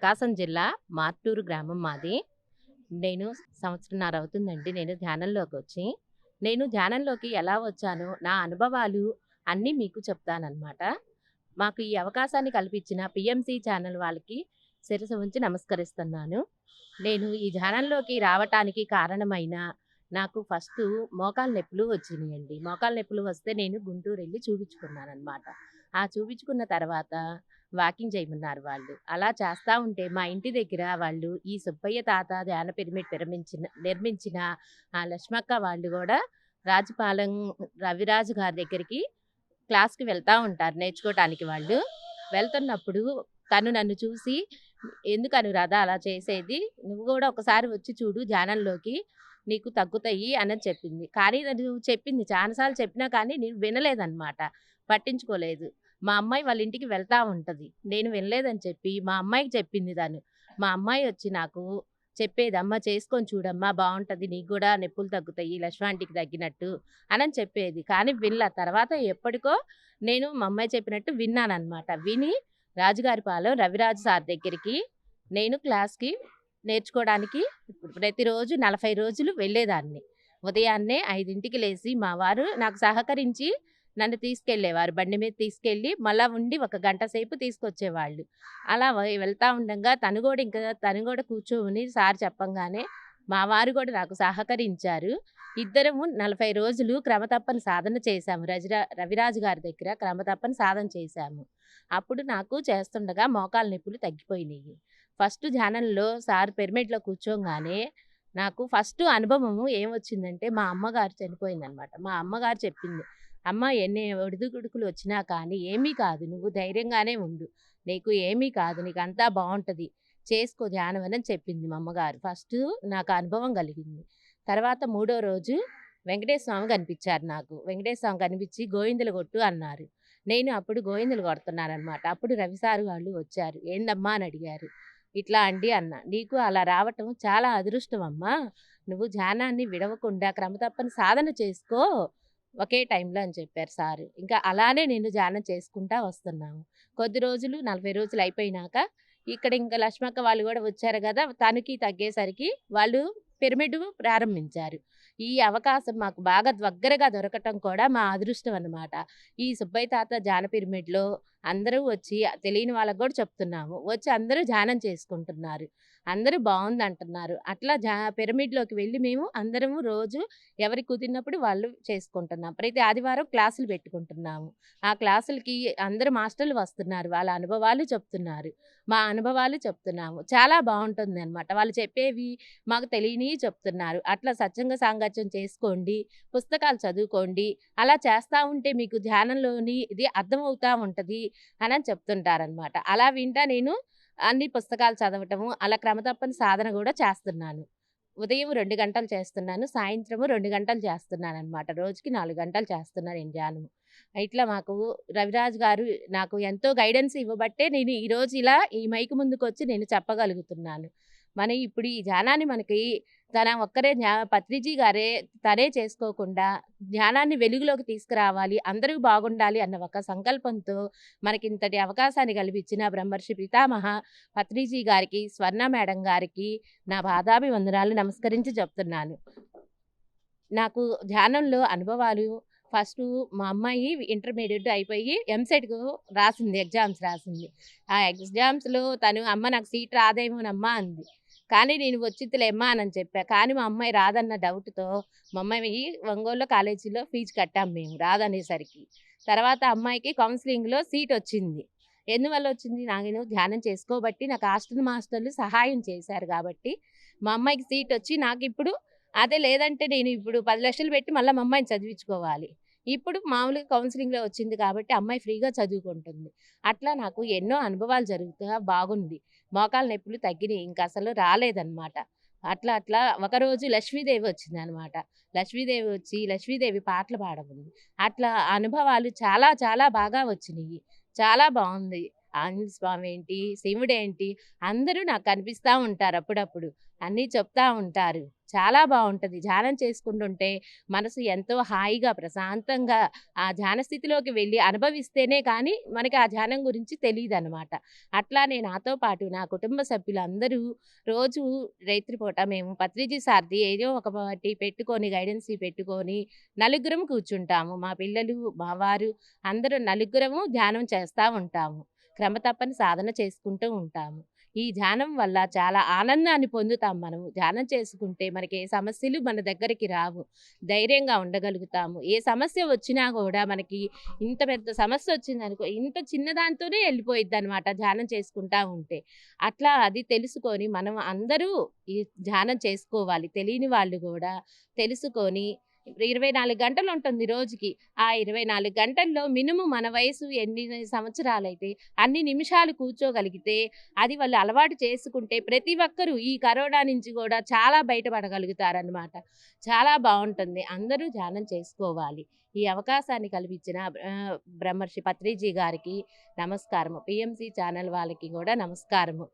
ప్రకాశం జిల్లా మార్టూరు గ్రామం మాది. నేను సంవత్సరంన్నర అవుతుందండి నేను ధ్యానంలోకి వచ్చి. నేను ధ్యానంలోకి ఎలా వచ్చానో, నా అనుభవాలు అన్నీ మీకు చెప్తానన్నమాట మాకు ఈ అవకాశాన్ని కల్పించిన పీఎంసీ ఛానల్ వాళ్ళకి శిరసు ఉంచి నమస్కరిస్తున్నాను. నేను ఈ ధ్యానంలోకి రావటానికి కారణమైన నాకు ఫస్ట్ మోకాలు నొప్పులు వచ్చినాయండి మోకాలు నొప్పులు వస్తే నేను గుంటూరు వెళ్ళి చూపించుకున్నాను అనమాట ఆ చూపించుకున్న తర్వాత వాకింగ్ చేయమన్నారు వాళ్ళు. అలా చేస్తూ ఉంటే మా ఇంటి దగ్గర వాళ్ళు ఈ సుబ్బయ్య తాత ధ్యాన పిరమిడ్ నిర్మించిన నిర్మించిన ఆ లక్ష్మక్క వాళ్ళు కూడా రాజుపాలెం రవిరాజు గారి దగ్గరికి క్లాస్‌కి వెళ్తూ ఉంటారు నేర్చుకోవటానికి వాళ్ళు. వెళ్తున్నప్పుడు తను నన్ను చూసి, "ఎందుకు అనురాధ అలా చేసేది? నువ్వు కూడా ఒకసారి వచ్చి చూడు ధ్యానంలోకి. నీకు తగ్గుతాయి" అని చెప్పింది. కానీ తను చెప్పింది చాలాసార్లు చెప్పినా కానీ నేను వినలేదనమాట. పట్టించుకోలేదు. మా అమ్మాయి వాళ్ళ ఇంటికి వెళ్తా ఉంటుంది నేను వినలేదని చెప్పి మా అమ్మాయికి చెప్పింది దాన్ని మా అమ్మాయి వచ్చి నాకు చెప్పేది, "అమ్మ చేసుకొని చూడమ్మా బాగుంటుంది నీకు కూడా నొప్పులు తగ్గుతాయి లక్ష్మాంటికి తగ్గినట్టు" అని చెప్పేది. కానీ వినలా. తర్వాత ఎప్పటికో నేను మా అమ్మాయి చెప్పినట్టు విన్నానమాట విని రాజుగారి పాలెం రవిరాజు సార్ దగ్గరికి నేను క్లాస్‌కి నేర్చుకోవడానికి ప్రతిరోజు 40 రోజులు వెళ్ళేదాన్ని. ఉదయాన్నే ఐదింటికి లేచి మా వారు నాకు సహకరించి నన్ను తీసుకెళ్ళేవారు. బండి మీద తీసుకెళ్ళి మళ్ళా ఉండి ఒక గంట సేపు తీసుకొచ్చేవాళ్ళు. అలా వెళ్తూ వెళ్తా తను కూడా ఇంకా తను కూడా కూర్చోమని సార్ చెప్పంగానే మా వారు కూడా నాకు సహకరించారు. ఇద్దరము 40 రోజులు క్రమతప్పని సాధన చేశాము. రజిరా రవిరాజు గారి దగ్గర క్రమతప్పని సాధన చేశాము. అప్పుడు నాకు చేస్తుండగా మోకాలు నొప్పులు తగ్గిపోయినాయి ఫస్ట్ ధ్యానంలో సార్ పిరమిడ్‌లో కూర్చోగానే నాకు ఫస్ట్ అనుభవము ఏమొచ్చిందంటే మా అమ్మగారు చనిపోయిందనమాట. మా అమ్మగారు చెప్పింది, "అమ్మ ఎన్ని ఒడిదుగుడుకులు వచ్చినా కానీ ఏమీ కాదు. నువ్వు ధైర్యంగానే ఉండు. నీకు ఏమీ కాదు. నీకు అంతా బాగుంటుంది చేసుకో ధ్యానం" అని చెప్పింది మా అమ్మగారు. ఫస్ట్ నాకు అనుభవం కలిగింది. తర్వాత మూడో రోజు వెంకటేశ్వర స్వామి కనిపించారు నాకు. వెంకటేశ్వర స్వామి కనిపించి "గోవిందలు కొట్టు" అన్నారు. నేను అప్పుడు గోవిందలు కొడుతున్నాననమాట. అప్పుడు రవిసారు వాళ్ళు వచ్చారు. "ఏందమ్మా" అని అడిగారు. "ఇట్లా అండి" అన్న "నీకు అలా రావటం చాలా అదృష్టం అమ్మా. నువ్వు ధ్యానాన్ని విడవకుండా క్రమతప్పని సాధన చేసుకో ఒకే టైంలో" అని చెప్పారు సార్ ఇంకా అలానే నేను ధ్యానం చేసుకుంటా వస్తున్నాము. కొద్ది రోజులు 40 రోజులు అయిపోయినాక ఇక్కడ ఇంకా లక్ష్మక్క వాళ్ళు కూడా వచ్చారు కదా తనకి తగ్గేసరికి వాళ్ళు పిరమిడ్ ప్రారంభించారు. ఈ అవకాశం మాకు బాగా దగ్గరగా దొరకటం కూడా మా అదృష్టం అనమాట. ఈ సుబ్బయ్య తాత ధ్యాన పిరమిడ్‌లో అందరూ వచ్చి తెలియని వాళ్ళకు కూడా చెప్తున్నాము. వచ్చి అందరూ ధ్యానం చేసుకుంటున్నారు. అందరూ బావుందంటున్నారు. అట్లా జా పిరమిడ్‌లోకి వెళ్ళి మేము అందరము రోజు ఎవరి కుదిరినప్పుడు వాళ్ళు చేసుకుంటున్నాం. ప్రతి ఆదివారం క్లాసులు పెట్టుకుంటున్నాము. ఆ క్లాసులకి అందరూ మాస్టర్లు వస్తున్నారు. వాళ్ళ అనుభవాలు చెప్తున్నారు. మా అనుభవాలు చెప్తున్నాము. చాలా బాగుంటుంది అనమాట వాళ్ళు చెప్పేవి మాకు తెలియనివి చెప్తున్నారు. అట్లా సత్సంగ సాంగత్యం చేసుకోండి. పుస్తకాలు చదువుకోండి. అలా చేస్తూ ఉంటే మీకు ధ్యానంలోని ఇది అర్థమవుతూ ఉంటుంది అని చెప్తుంటారనమాట. అలా వింటా నేను అన్ని పుస్తకాలు చదవటము, అలా క్రమతప్పని సాధన కూడా చేస్తున్నాను. ఉదయం రెండు గంటలు చేస్తున్నాను. సాయంత్రము రెండు గంటలు చేస్తున్నాను అనమాట రోజుకి నాలుగు గంటలు చేస్తున్నాను నేను ధ్యానము. ఇట్లా మాకు రవిరాజు గారు నాకు ఎంతో గైడెన్స్ ఇవ్వబట్టే నేను ఈరోజు ఇలా ఈ మైక్ ముందుకొచ్చి నేను చెప్పగలుగుతున్నాను. మన ఇప్పుడు ఈ ధ్యానాన్ని మనకి తన ఒక్కరే పత్రిజీ గారే తనే చేసుకోకుండా ధ్యానాన్ని వెలుగులోకి తీసుకురావాలి. అందరూ బాగుండాలి అన్న ఒక సంకల్పంతో మనకింతటి అవకాశాన్ని కల్పించిన బ్రహ్మర్షి పితామహ పత్రిజీ గారికి, స్వర్ణ మేడం గారికి నా పాదాభివందనాలు నమస్కరించి చెప్తున్నాను. నాకు ధ్యానంలో అనుభవాలు ఫస్ట్ మా అమ్మాయి ఇంటర్మీడియట్ అయిపోయి ఎంసెట్‌కు రాసింది. ఎగ్జామ్స్ రాసింది. ఆ ఎగ్జామ్స్‌లో తను "అమ్మ నాకు సీట్ రాదేమోనమ్మా" అంది. కానీ నేను "వచ్చిద్దిలేమ్మా" అని చెప్పా. కానీ మా అమ్మాయి రాదన్న డౌట్‌తో మా అమ్మాయి ఒంగోలులో కాలేజీలో ఫీజు కట్టాం మేము రాదనేసరికి. తర్వాత అమ్మాయికి కౌన్సిలింగ్లో సీట్ వచ్చింది ఎందువల్ల వచ్చింది? నేను ధ్యానం చేసుకోబట్టి నాకు హాస్టల్ మాస్టర్లు సహాయం చేశారు కాబట్టి మా అమ్మాయికి సీట్ వచ్చి నాకు ఇప్పుడు అదే లేదంటే నేను ఇప్పుడు పది లక్షలు పెట్టి మళ్ళీ మా అమ్మాయిని చదివించుకోవాలి. ఇప్పుడు మామూలుగా కౌన్సిలింగ్లో వచ్చింది కాబట్టి అమ్మాయి ఫ్రీగా చదువుకుంటుంది. అట్లా నాకు ఎన్నో అనుభవాలు జరుగుతా బాగుంది. మోకాల నొప్పులు తగ్గినాయి ఇంకా ఇంకసలు రాలేదనమాట. అట్లా అట్లా ఒకరోజు లక్ష్మీదేవి వచ్చింది అనమాట లక్ష్మీదేవి వచ్చి లక్ష్మీదేవి పాటలు పాడబడింది అట్లా అనుభవాలు చాలా చాలా బాగా వచ్చినాయి చాలా బాగుంది ఆంజనేయ స్వామి ఏంటి, శివుడేంటి అందరూ నాకు కనిపిస్తూ ఉంటారు అప్పుడప్పుడు. అన్నీ చెప్తా ఉంటారు. చాలా బాగుంటుంది ధ్యానం చేసుకుంటుంటే మనసు ఎంతో హాయిగా, ప్రశాంతంగా ఆ ధ్యాన స్థితిలోకి వెళ్ళి అనుభవిస్తేనే కానీ మనకి ఆ ధ్యానం గురించి తెలియదు అన్నమాట అట్లా అట్లానే నాతో పాటు నా కుటుంబ సభ్యులందరూ రోజు రైత్రిపూట మేము పత్రిజీ సార్‌ది ఏదో ఒకటి పెట్టుకొని గైడెన్సీ పెట్టుకొని నలుగురం కూర్చుంటాము. మా పిల్లలు, మా వారు అందరూ నలుగురము ధ్యానం చేస్తూ ఉంటాము. క్రమతప్పని సాధన చేసుకుంటూ ఉంటాము. ఈ ధ్యానం వల్ల చాలా ఆనందాన్ని పొందుతాం మనము. ధ్యానం చేసుకుంటే మనకి ఏ సమస్యలు మన దగ్గరికి రావు. ధైర్యంగా ఉండగలుగుతాము. ఏ సమస్య వచ్చినా కూడా మనకి ఇంత పెద్ద సమస్య వచ్చిందనుకో ఇంత చిన్న దాంతోనే అనమాట ధ్యానం చేసుకుంటా ఉంటే. అట్లా అది తెలుసుకొని మనం అందరూ ఈ ధ్యానం చేసుకోవాలి. తెలియని వాళ్ళు కూడా తెలుసుకొని ఇరవై నాలుగు గంటలు ఉంటుంది రోజుకి. ఆ 24 గంటల్లో మినిమం మన వయసు ఎన్ని సంవత్సరాలైతే అన్ని నిమిషాలు కూర్చోగలిగితే అది వాళ్ళు అలవాటు చేసుకుంటే ప్రతి ఒక్కరూ ఈ కరోనా నుంచి కూడా చాలా బయటపడగలుగుతారనమాట. చాలా బాగుంటుంది అందరూ ధ్యానం చేసుకోవాలి. ఈ అవకాశాన్ని కల్పించిన బ్రహ్మర్షి పత్రిజీ గారికి నమస్కారము. పిఎంసి ఛానల్ వాళ్ళకి కూడా నమస్కారము.